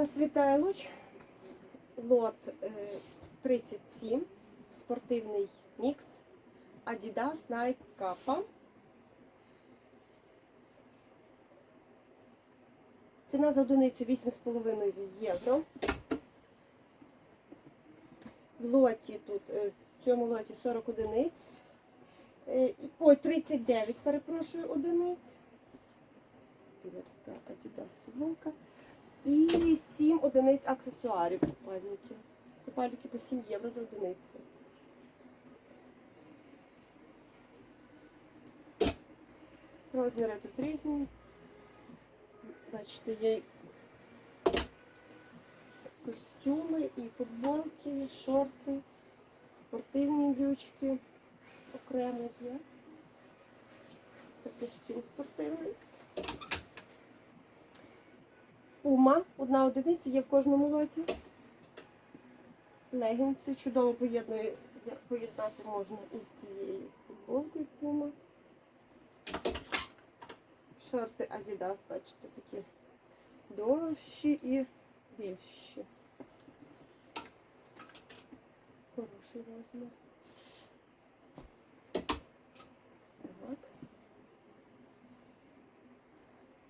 Вас вітає луч. Лот е, 37, спортивний мікс Adidas Nike Kappa. Ціна за одиницю 8,5 євро. В лоті тут, е, в цьому лоті 40 одиниць. Е, Ой, 39, перепрошую, одиниць. Біля така Adidas футболка. І 7 одиниць аксесуарів купальників. Купальники по 7 євро за одиницю. Розміри тут різні. Бачите, є костюми, і футболки, і шорти, спортивні брючки. Окремо є. Це костюм спортивний. Пума, одна одиниця є в кожному лоті. Легінси чудово поєднує, поєднати можна із цією футболкою Пума. Шорти Adidas, бачите, такі довші і більші. Хороший розмір. Так.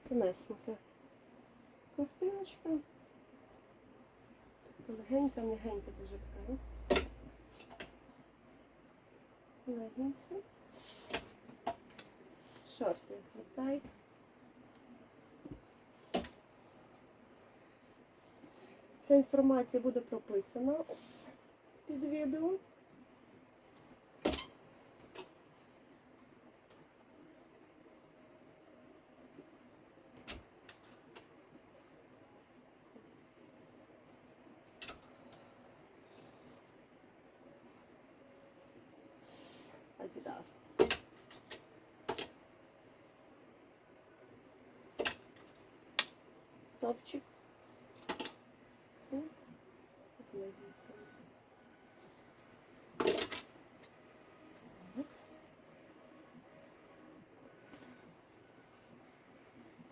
Тонесенька ковтиночка. Така легенька, м'ягенька дуже така. Легінси. Шорти Nike. Вся інформація буде прописана під відео. Adidas. Топчик. Ну, з легінсами. Так.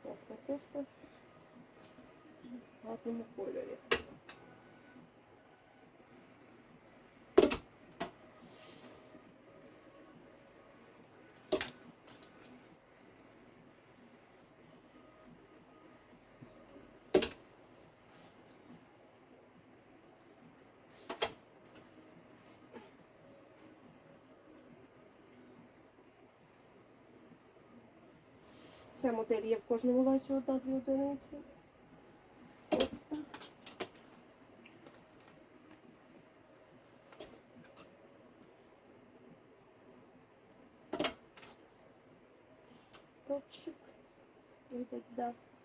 Класна кофта. В гарному кольорі. Ця модель є в кожному лоті одна-дві одиниці. Топчик Видать Adidas.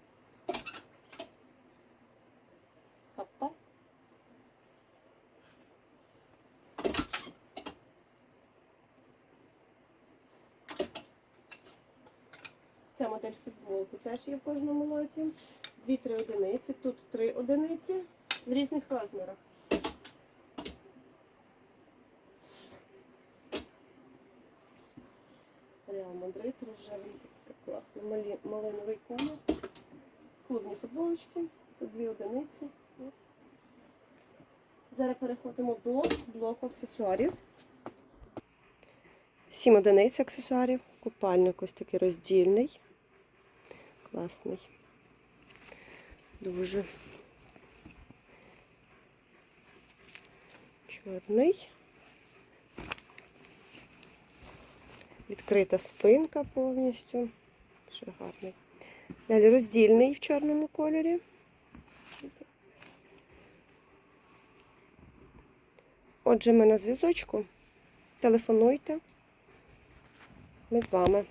Ця модель футболки теж є в кожному лоті. Дві-три одиниці. Тут три одиниці в різних розмірах. Реал Мадрид, рожевий, класний малиновий колір. Клубні футболочки. Тут дві одиниці. Зараз переходимо до блоку аксесуарів. Сім одиниць аксесуарів. Купальник ось такий роздільний. Класний. Дуже чорний. Відкрита спинка повністю. Дуже гарний. Далі роздільний в чорному кольорі. Отже, ми на зв'язочку. Телефонуйте. Ми з вами.